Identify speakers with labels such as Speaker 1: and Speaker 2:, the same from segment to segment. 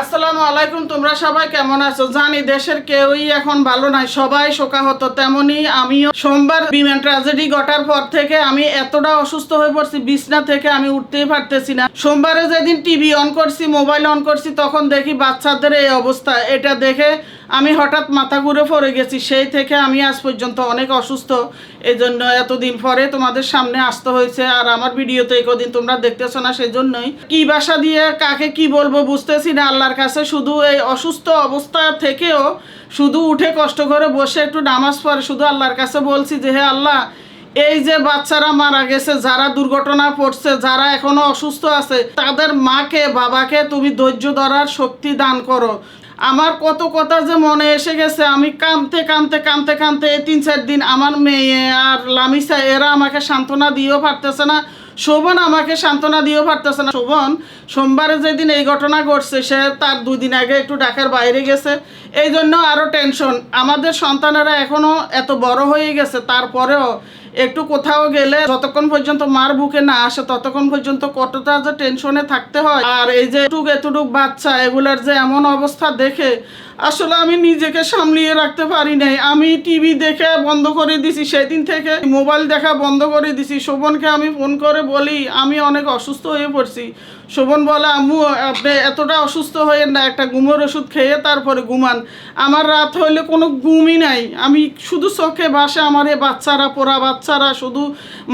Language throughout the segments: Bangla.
Speaker 1: আসসালামু আলাইকুম, তোমরা সবাই কেমন আছো? জানি দেশের কেউই এখন ভালো নাই, সবাই শোকাহত, তেমনি আমিও। সোমবার বিমান ট্র্যাজেডি ঘটার পর থেকে আমি এতটা অসুস্থ হয়ে পড়ছি, বিছনা থেকে আমি উঠতেই পারতেছি না। সোমবারে যেদিন টিভি অন করছি, মোবাইল অন করছি, তখন দেখি বাচ্চাদের এই অবস্থা। এটা দেখে আমি হঠাৎ মাথা ঘুরে পড়ে গেছি, সেই থেকে আমি আজ পর্যন্ত অনেক অসুস্থ। এই জন্য এতদিন পরে তোমাদের সামনে আসতে হয়েছে, আর আমার ভিডিওতে কদিন তোমরা দেখতেছো না সেই জন্যই কি বাসা দিয়ে কাকে কি বলব বুঝতেছি না আল্লাহর কাছে শুধু এই অসুস্থ অবস্থা থেকেও শুধু উঠে কষ্ট করে বসে একটু নামাজ পড়ে, শুধু আল্লাহর কাছে বলছি যে, হে আল্লাহ, এই যে বাচ্চারা মারা গেছে, যারা দুর্ঘটনা পড়ছে যারা এখনও অসুস্থ আছে, তাদের মাকে, বাবাকে তুমি ধৈর্য ধরার শক্তি দান করো। আমার কত কথা যে মনে এসে গেছে, আমি কাঁদতে কাঁদতে কাঁদতে কাঁদতে এই তিন চার দিন আমার মেয়ে আর লামিসা, এরা আমাকে সান্ত্বনা দিয়েও পারতেছে না। শোভন আমাকে সান্ত্বনা দিয়েও পারতেছে না। শোভন, সোমবারে যেদিন এই ঘটনা ঘটছে, সে তার দুই দিন আগে একটু ঢাকার বাইরে গেছে। এই জন্য আরও টেনশন আমাদের সন্তানেরা এখনও এত বড় হয়ে গেছে, তারপরেও একটু কোথাও গেলে যতক্ষণ পর্যন্ত মার বুকে না আসে, ততক্ষণ পর্যন্ত কতটা যে টেনশনে থাকতে হয়। আর এই যে এটুক এতটুক বাচ্চা, এগুলার যে এমন অবস্থা দেখে আসলে আমি নিজেকে সামলিয়ে রাখতে পারি নাই। আমি টিভি দেখে বন্ধ করে দিছি, সেদিন থেকে মোবাইল দেখা বন্ধ করে দিছি। শোভনকে আমি ফোন করে বলি, আমি অনেক অসুস্থ হয়ে পড়ছি। শোভন বলে, আম্মু, আপনি এতটা অসুস্থ হয়ে না, একটা ঘুমের ওষুধ খেয়ে তারপরে ঘুমান। আমার রাত হইলে কোনো ঘুমই নাই। আমি শুধু চোখে বাসে আমার এই বাচ্চারা, পোড়া বাচ্চারা শুধু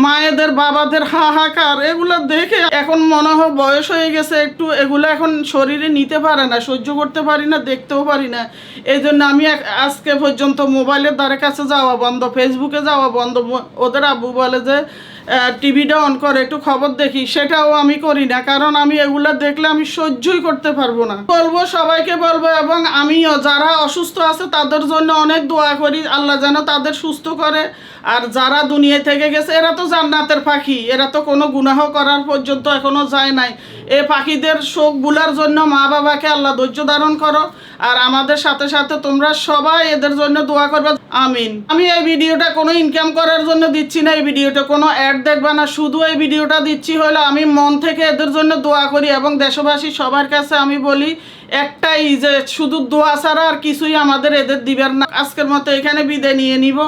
Speaker 1: মায়েদের, বাবাদের হাহাকার, এগুলো দেখে এখন মনে হয় বয়স হয়ে গেছে একটু, এগুলো এখন শরীরে নিতে পারে না, সহ্য করতে পারি না, দেখতেও পারি না। এই জন্য আমি আজকে পর্যন্ত মোবাইলের দ্বারে কাছে যাওয়া বন্ধ ফেসবুকে যাওয়া বন্ধ। ওদের আব্বু বলে যে টিভিটা অন করে, একটু খবর দেখি। সেটাও আমি করি না, কারণ আমি এগুলো দেখলে আমি সহ্যই করতে পারব না। বলব সবাইকে বলব এবং আমিও, যারা অসুস্থ আছে তাদের জন্য অনেক দোয়া করি, আল্লাহ যেন তাদের সুস্থ করে। আর যারা দুনিয়া থেকে গেছে, এরা তো জান্নাতের পাখি। এরা তো কোনো গুনাহ করার পর্যন্ত এখনও যায় নাই। এ পাখিদের শোক বুলার জন্য মা বাবাকে আল্লাহ ধৈর্য ধারণ করো। আর আমাদের সাথে সাথে তোমরা সবাই এদের জন্য দোয়া করবে। আমিন। আমি এই ভিডিওটা কোনো ইনকাম করার জন্য দিচ্ছি না, এই ভিডিওটা কোনো অ্যাড দেখবে না। শুধু এই ভিডিওটা দিচ্ছি হলে আমি মন থেকে এদের জন্য দোয়া করি এবং দেশবাসী সবার কাছে আমি বলি, একটাই যে শুধু দোয়া ছাড়া আর কিছুই আমাদের এদের দিবেন না। আজকের মতো এখানে বিদায় নিয়ে নিব।